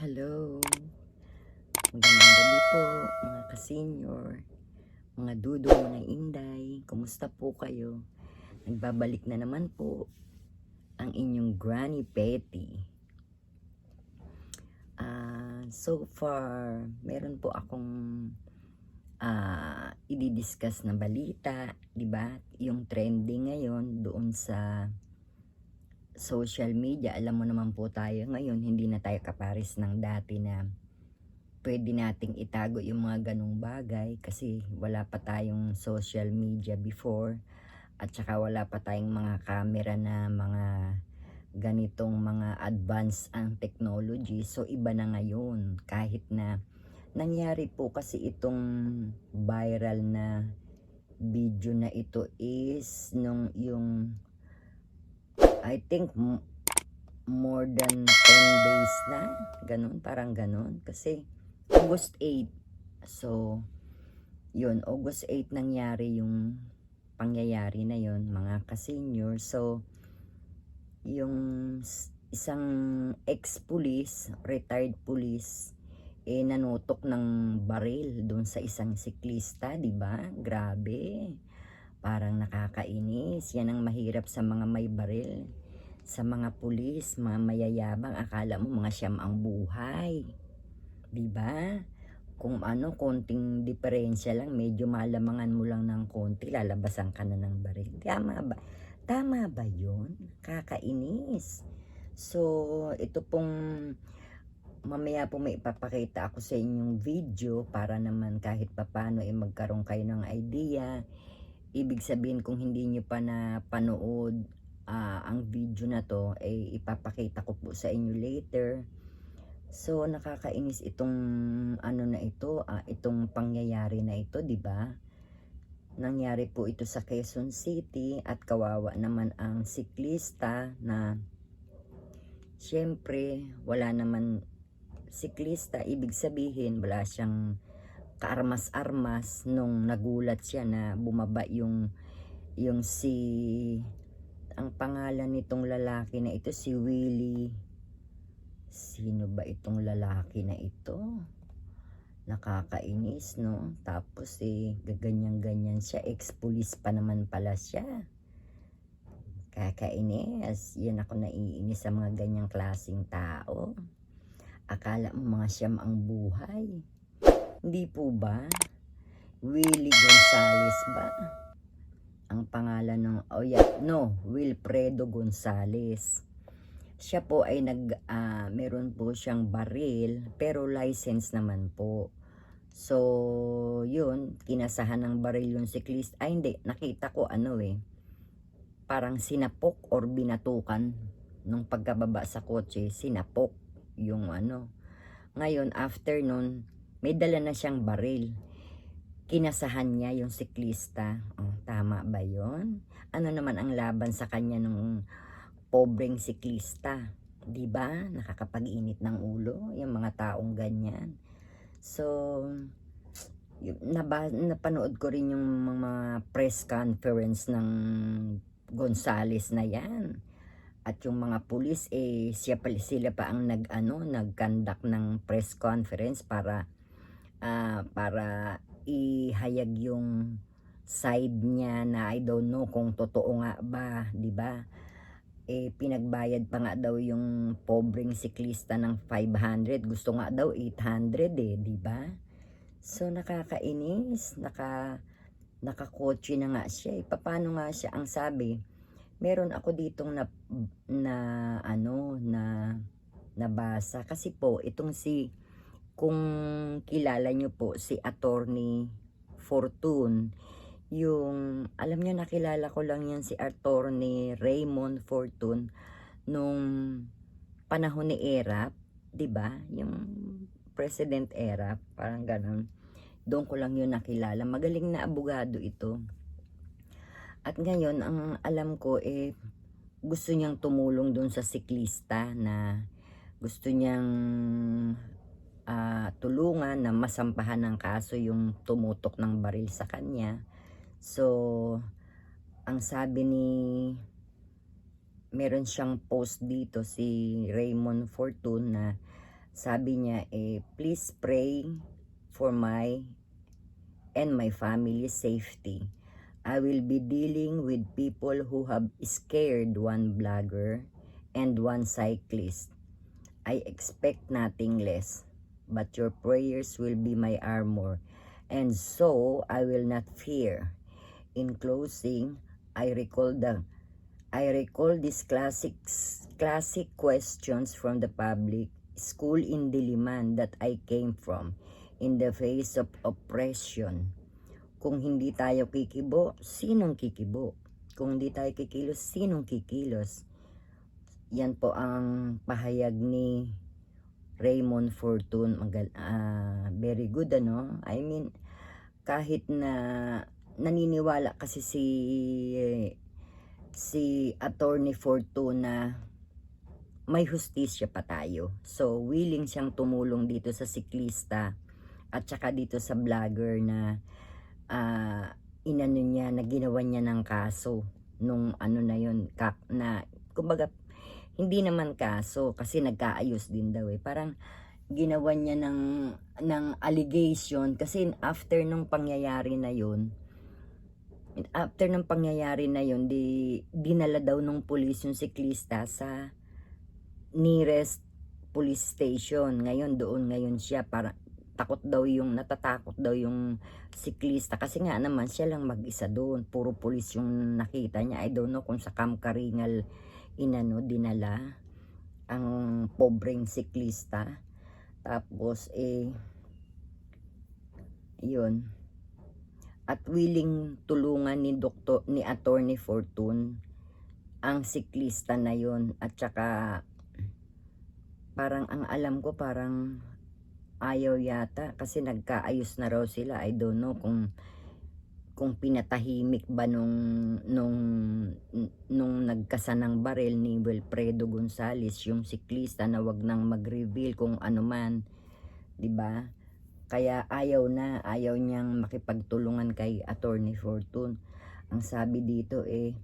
Hello. Magandang gabi po, mga ka-senior, mga dudo, mga inday. Kumusta po kayo? Nagbabalik na naman po ang inyong Granny Petty. Ah, so far, meron po akong ah i-discuss na balita, 'di ba? Yung trending ngayon doon sa social media, alam mo naman po tayo ngayon, hindi na tayo kaparis ng dati na pwede nating itago yung mga ganong bagay kasi wala pa tayong social media before at saka wala pa tayong mga camera na mga ganitong mga advanced ang technology. So iba na ngayon kahit na nangyari po kasi itong viral na video na ito is nung yung I think more than 10 days na. Ganun, parang ganun. Kasi August 8. So, yun, August 8 nangyari yung pangyayari na yun, mga ka-senior. So, yung isang ex-police, retired police, eh nanutok ng baril doon sa isang siklista, di ba? Grabe. Parang nakakainis. Yan ang mahirap sa mga may baril. Sa mga pulis, mga mayayabang, akala mo mga siyam ang buhay. Ba? Kung ano, konting diferensya lang, medyo malamangan mo lang ng konti, lalabasan ka na ng baril. Tama ba? Tama ba yun? Kakainis. So, ito pong mamaya po may ipapakita ako sa inyong video para naman kahit papano eh magkaroon kayo ng idea ibig sabihin kung hindi nyo pa na panood ah, ang video na to eh ipapakita ko po sa inyo later. So nakakainis itong ano na ito ah, itong pangyayari na ito di ba? Nangyari po ito sa Quezon City at kawawa naman ang siklista na syempre wala naman siklista. Ibig sabihin wala siyang kaarmas-armas nung nagulat siya na bumaba yung yung si ang pangalan nitong lalaki na ito si Willie. Sino ba itong lalaki na ito? Nakakainis no? Tapos eh gaganyan ganyan siya. Ex-police pa naman pala siya. Kakainis. Yan ako naiinis sa mga ganyang klasing tao. Akala mo mga siyam ang buhay hindi po ba? Willie Gonzales ba? Ang pangalan ng, oh yeah, no, Wilfredo Gonzales. Siya po ay nag, ah, meron po siyang baril, pero license naman po. So, yun, kinasahan ng baril yung siklist. Ay, hindi, nakita ko ano eh, parang sinapok or binatukan nung pagkababa sa kotse, sinapok yung ano. Ngayon, after nun, may dala na siyang baril. Kinasahan niya yung siklista. Oh, tama ba yon? Ano naman ang laban sa kanya nung pobreng siklista? 'Di ba? Nakakapag-init ng ulo yung mga taong ganyan. So, naba, napanood ko rin yung mga press conference ng Gonzales na yan. At yung mga pulis, eh, siya pa, sila pa ang nag, ano, nag-conduct ng press conference para ah, para ihayag yung side niya na I don't know kung totoo nga ba, 'di ba? Eh pinagbayad pa nga daw yung pobreng siklista ng 500, gusto nga daw 800 eh, 'di ba? So nakakainis, naka nakakotse na nga siya. Eh. Paano nga siya ang sabi? Meron ako ditong na, na ano na nabasa kasi po itong si kung kilala nyo po si attorney Fortune, yung, alam nyo, nakilala ko lang yan si attorney Raymond Fortune nung panahon ni Erap, di ba? Yung President Erap, parang ganun. Doon ko lang yun nakilala. Magaling na abogado ito. At ngayon, ang alam ko, eh, gusto niyang tumulong doon sa siklista na gusto niyang ah, tulungan na masampahan ng kaso yung tumutok ng baril sa kanya. So, ang sabi ni meron siyang post dito si Raymond Fortune na sabi niya eh please pray for my and my family's safety. I will be dealing with people who have scared one blogger and one cyclist. I expect nothing less, but your prayers will be my armor, and so I will not fear. In closing, I recall the I recall these classics classic questions from the public school in Diliman that I came from in the face of oppression. Kung hindi tayo kikibo, sinong kikibo? Kung hindi tayo kikilos, sinong kikilos? Yan po ang pahayag ni Raymond Fortune. Magal, ah, very good ano? I mean, kahit na naniniwala kasi si si Attorney Fortuna may hustisya pa tayo. So, willing siyang tumulong dito sa siklista at saka dito sa vlogger na ah, inano niya, na ginawa niya ng kaso nung ano na yun, kak, na, kumbaga, hindi naman kaso kasi nagkaayos din daw eh. Parang ginawa niya ng, ng allegation kasi after nung pangyayari na yun, after ng pangyayari na yun, di, dinala daw nung pulis yung siklista sa nearest police station. Ngayon, doon ngayon siya para takot daw yung, natatakot daw yung siklista. Kasi nga naman, siya lang mag-isa doon. Puro pulis yung nakita niya. I don't know kung sa Kamkaringal inano, dinala ang pobreng siklista. Tapos, eh, yun. At willing tulungan ni doktor, ni Attorney Fortune ang siklista na yun. At saka, parang ang alam ko parang ayaw yata kasi nagkaayos na raw sila. I don't know kung kung pinatahimik ba nung nung nung nagkasan ng baril ni Wilfredo Gonzales yung siklista na wag nang mag-reveal kung ano man, 'di ba? Kaya ayaw na, ayaw niyang makipagtulungan kay Attorney Fortune. Ang sabi dito eh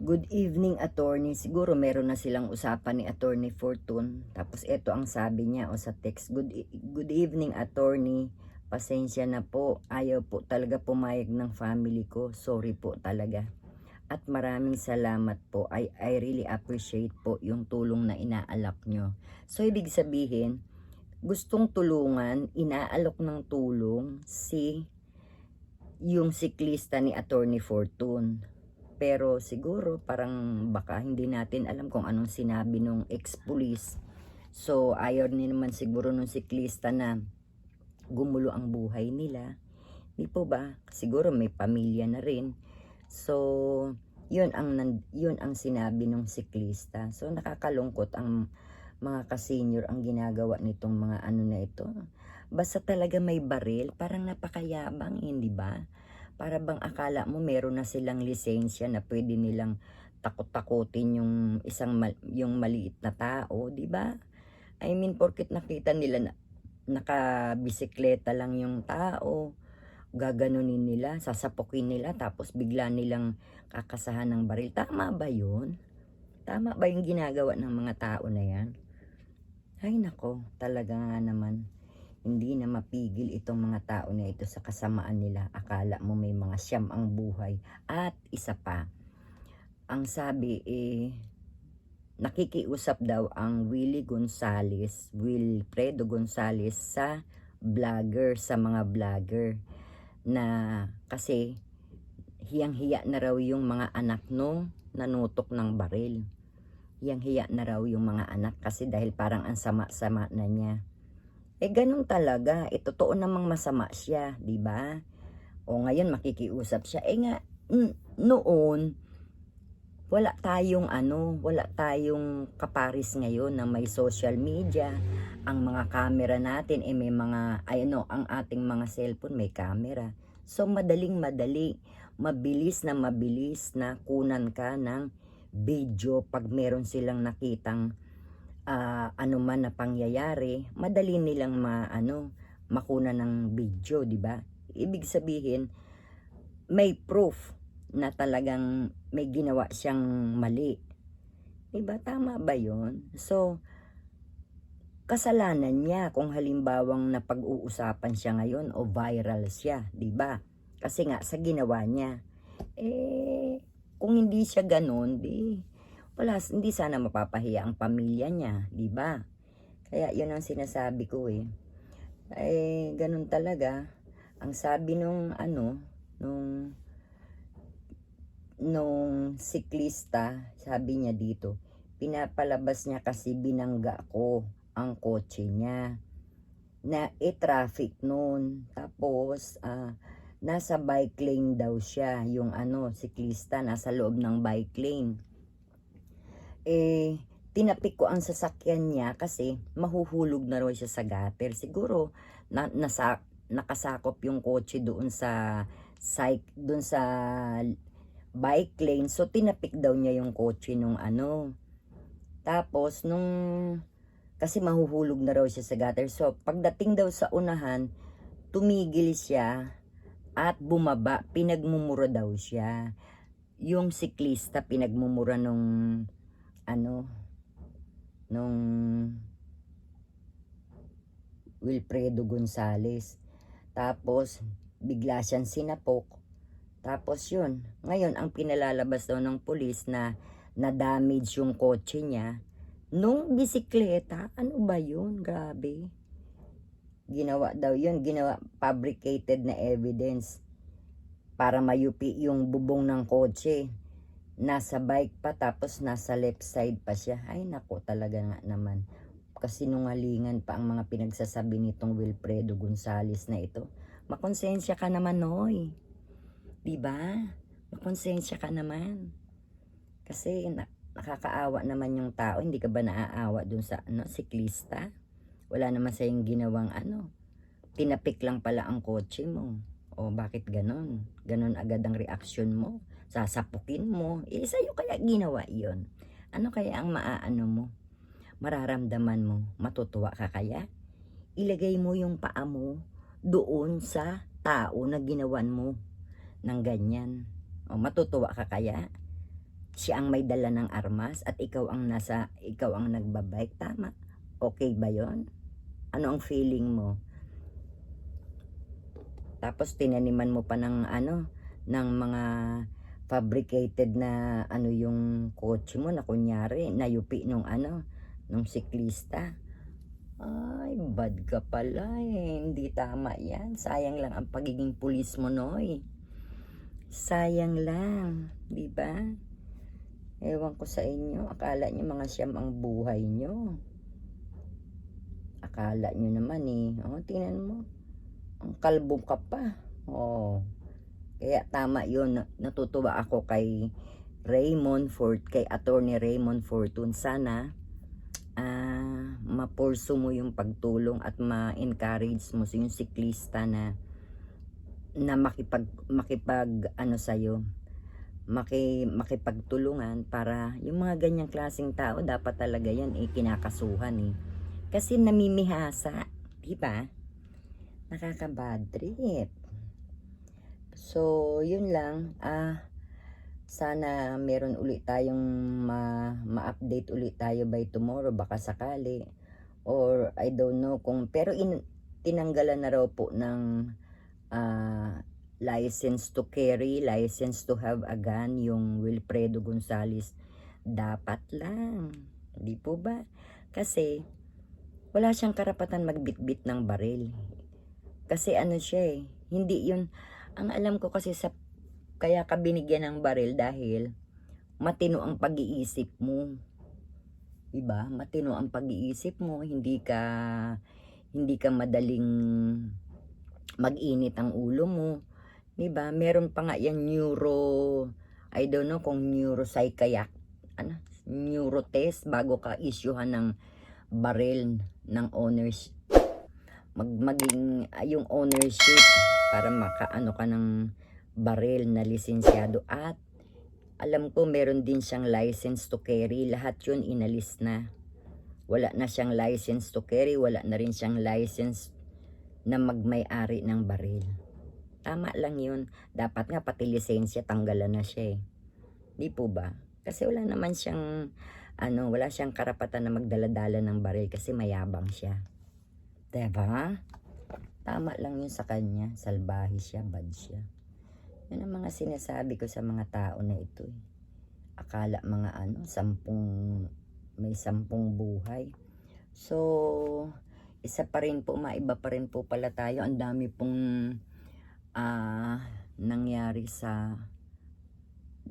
Good evening, attorney. Siguro meron na silang usapan ni Attorney Fortune. Tapos ito ang sabi niya o sa text. Good, e- good evening, attorney. Pasensya na po. Ayaw po talaga pumayag ng family ko. Sorry po talaga. At maraming salamat po. I, I really appreciate po yung tulong na inaalok nyo. So, ibig sabihin, gustong tulungan, inaalok ng tulong si yung siklista ni Attorney Fortune. Pero siguro parang baka hindi natin alam kung anong sinabi nung ex-police. So ayaw ni naman siguro nung siklista na gumulo ang buhay nila. Di po ba? Siguro may pamilya na rin. So yun ang yun ang sinabi nung siklista. So nakakalungkot ang mga ka-senior ang ginagawa nitong mga ano na ito. Basta talaga may baril, parang napakayabang, hindi ba? Para bang akala mo meron na silang lisensya na pwede nilang takot-takutin yung isang mal- yung maliit na tao, di ba? I mean, porkit nakita nila na nakabisikleta lang yung tao, gaganunin nila, sasapukin nila, tapos bigla nilang kakasahan ng baril. Tama ba yun? Tama ba yung ginagawa ng mga tao na yan? Ay nako, talaga nga naman hindi na mapigil itong mga tao na ito sa kasamaan nila. Akala mo may mga siyam ang buhay. At isa pa, ang sabi eh, nakikiusap daw ang Willie Gonzales, Wilfredo Gonzales sa vlogger, sa mga vlogger na kasi hiyang-hiya na raw yung mga anak no nanutok ng baril. Hiyang-hiya na raw yung mga anak kasi dahil parang ang sama-sama na niya. Eh ganun talaga, eh totoo namang masama siya, di ba? O ngayon makikiusap siya. Eh nga noon wala tayong ano, wala tayong kaparis ngayon na may social media. Ang mga camera natin eh may mga ay ano, ang ating mga cellphone may camera. So madaling madali, mabilis na mabilis na kunan ka ng video pag meron silang nakitang ah, ano man na pangyayari, madali nilang ma, ano, makuna ng video, di ba? Ibig sabihin, may proof na talagang may ginawa siyang mali. Di ba? Tama ba yon? So, kasalanan niya kung halimbawang napag-uusapan siya ngayon o viral siya, 'di ba? Kasi nga sa ginawa niya. Eh kung hindi siya ganoon, di wala hindi sana mapapahiya ang pamilya niya, 'di ba? Kaya 'yun ang sinasabi ko eh. Eh ganun talaga. Ang sabi nung ano, nung nung siklista, sabi niya dito, pinapalabas niya kasi binangga ko ang kotse niya na e-traffic noon. Tapos, ah, nasa bike lane daw siya, yung ano, siklista, nasa loob ng bike lane. Eh, tinapik ko ang sasakyan niya kasi mahuhulog na raw siya sa gutter. Siguro, na, nasa, nakasakop yung kotse doon sa, psych, doon sa bike lane. So, tinapik daw niya yung kotse nung ano. Tapos, nung kasi mahuhulog na raw siya sa gutter. So, pagdating daw sa unahan, tumigil siya at bumaba. Pinagmumura daw siya. Yung siklista, pinagmumura nung, ano, nung Wilfredo Gonzales. Tapos, bigla siyang sinapok. Tapos yun, ngayon ang pinalalabas daw ng pulis na na-damage yung kotse niya nung bisikleta. Ano ba yun? Grabe. Ginawa daw yun, ginawa fabricated na evidence para mayupi yung bubong ng kotse. Nasa bike pa tapos nasa left side pa siya. Ay nako talaga nga naman. Kasi nungalingan pa ang mga pinagsasabi nitong Wilfredo Gonzales na ito. Makonsensya ka naman, Noy. Diba? Makonsensya ka naman. Kasi na, nakakaawa naman yung tao. Hindi ka ba naaawa dun sa ano, siklista? Wala naman sa yung ginawang ano. Tinapik lang pala ang kotse mo. O bakit ganon? Ganon agad ang reaksyon mo. Sasapukin mo. Eh, sa'yo kaya ginawa yon Ano kaya ang maaano mo? Mararamdaman mo. Matutuwa ka kaya? Ilagay mo yung paa mo doon sa tao na ginawan mo ng ganyan. O matutuwa ka kaya? Siya ang may dala ng armas at ikaw ang nasa, ikaw ang nagbabike. Tama. Okay ba yon? Ano ang feeling mo? Tapos tinaniman mo pa ng ano, ng mga fabricated na ano yung kotse mo na kunyari, nayupi nung ano, nung siklista. Ay, bad ka pala eh. Hindi tama yan. Sayang lang ang pagiging pulis mo, Noy. Sayang lang. Di ba? Ewan ko sa inyo. Akala nyo mga siyam ang buhay nyo. Akala nyo naman eh. O, tingnan mo. Ang kalbo ka pa. Oh. Kaya tama yun. Natutuwa ako kay Raymond Fort, kay Attorney Raymond Fortune. Sana ah mapurso mo yung pagtulong at ma-encourage mo sa yung siklista na na makipag makipag ano sa maki, makipagtulungan para yung mga ganyang klaseng tao dapat talaga yan eh kinakasuhan eh. Kasi namimihasa di ba? Nakaka-bad trip. So yun lang. Ah sana meron ulit tayong ma- ma-update ulit tayo by tomorrow baka sakali. Or I don't know kung pero in, tinanggalan na raw po ng ah, license to carry, license to have a gun yung Wilfredo Gonzales dapat lang di po ba kasi wala siyang karapatan magbitbit ng baril kasi ano siya eh hindi yun ang alam ko kasi sa kaya ka binigyan ng baril dahil matino ang pag-iisip mo. Diba? Matino ang pag-iisip mo, hindi ka hindi ka madaling mag-init ang ulo mo. Diba? Meron pa nga yan neuro I don't know kung neuropsychiatric ano, neuro test bago ka issuehan ng baril ng owners mag maging ah, yung ownership para makaano ka ng baril na lisensyado at alam ko meron din siyang license to carry. Lahat yun inalis na. Wala na siyang license to carry. Wala na rin siyang license na magmay-ari ng baril. Tama lang yun. Dapat nga pati lisensya tanggalan na siya eh. Di po ba? Kasi wala naman siyang ano, wala siyang karapatan na magdaladala ng baril kasi mayabang siya. Diba? Tama lang yun sa kanya. Salbahe siya, bad siya. Yan ang mga sinasabi ko sa mga tao na ito eh. Akala mga ano, sampung, may sampung buhay. So, isa pa rin po, maiba pa rin po pala tayo. Ang dami pong ah nangyari sa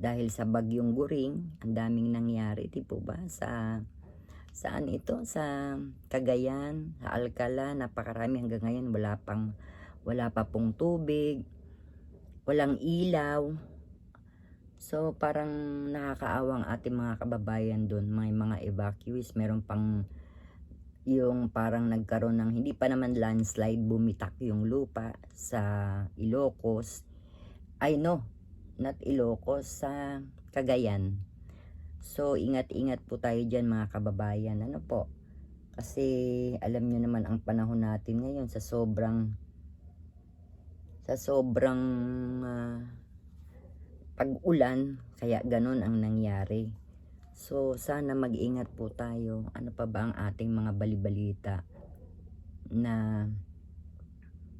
dahil sa bagyong guring, ang daming nangyari, di po ba? Sa saan ito? Sa Cagayan, sa Alcala, napakarami hanggang ngayon wala pang wala pa pong tubig, walang ilaw. So parang nakakaawang ating mga kababayan doon, may mga evacuees, meron pang yung parang nagkaroon ng hindi pa naman landslide bumitak yung lupa sa Ilocos. I know, not Ilocos, sa Cagayan. So, ingat-ingat po tayo dyan mga kababayan. Ano po? Kasi alam nyo naman ang panahon natin ngayon sa sobrang sa sobrang ah, pag-ulan, kaya ganun ang nangyari. So, sana mag-ingat po tayo. Ano pa ba ang ating mga balibalita na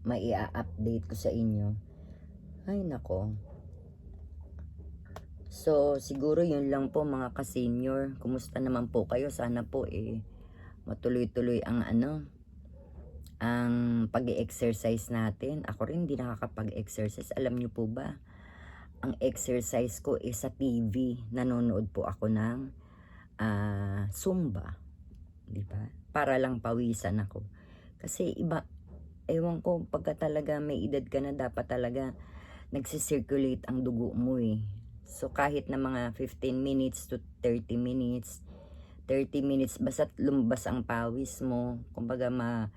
mai-update ko sa inyo? Ay, nako. So, siguro yun lang po mga ka-senior. Kumusta naman po kayo? Sana po eh matuloy-tuloy ang ano, ang pag-exercise natin. Ako rin hindi nakakapag-exercise. Alam niyo po ba? Ang exercise ko is sa TV. Nanonood po ako ng ah, Zumba. Di ba? Para lang pawisan ako. Kasi iba, ewan ko, pagka talaga may edad ka na, dapat talaga nagsisirculate ang dugo mo eh. So kahit na mga 15 minutes to 30 minutes, 30 minutes basta't lumabas ang pawis mo, kumbaga ma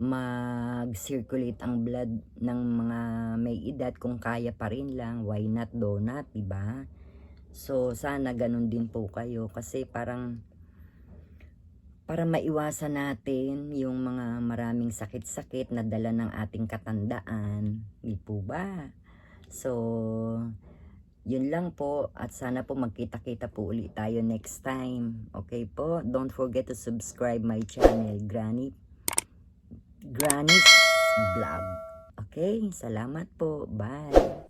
mag-circulate ang blood ng mga may edad kung kaya pa rin lang, why not donut, ba? So sana ganun din po kayo kasi parang para maiwasan natin yung mga maraming sakit-sakit na dala ng ating katandaan, di po ba? So, yun lang po at sana po magkita-kita po ulit tayo next time. Okay po? Don't forget to subscribe my channel, Granny Granny's Vlog. Okay? Salamat po. Bye.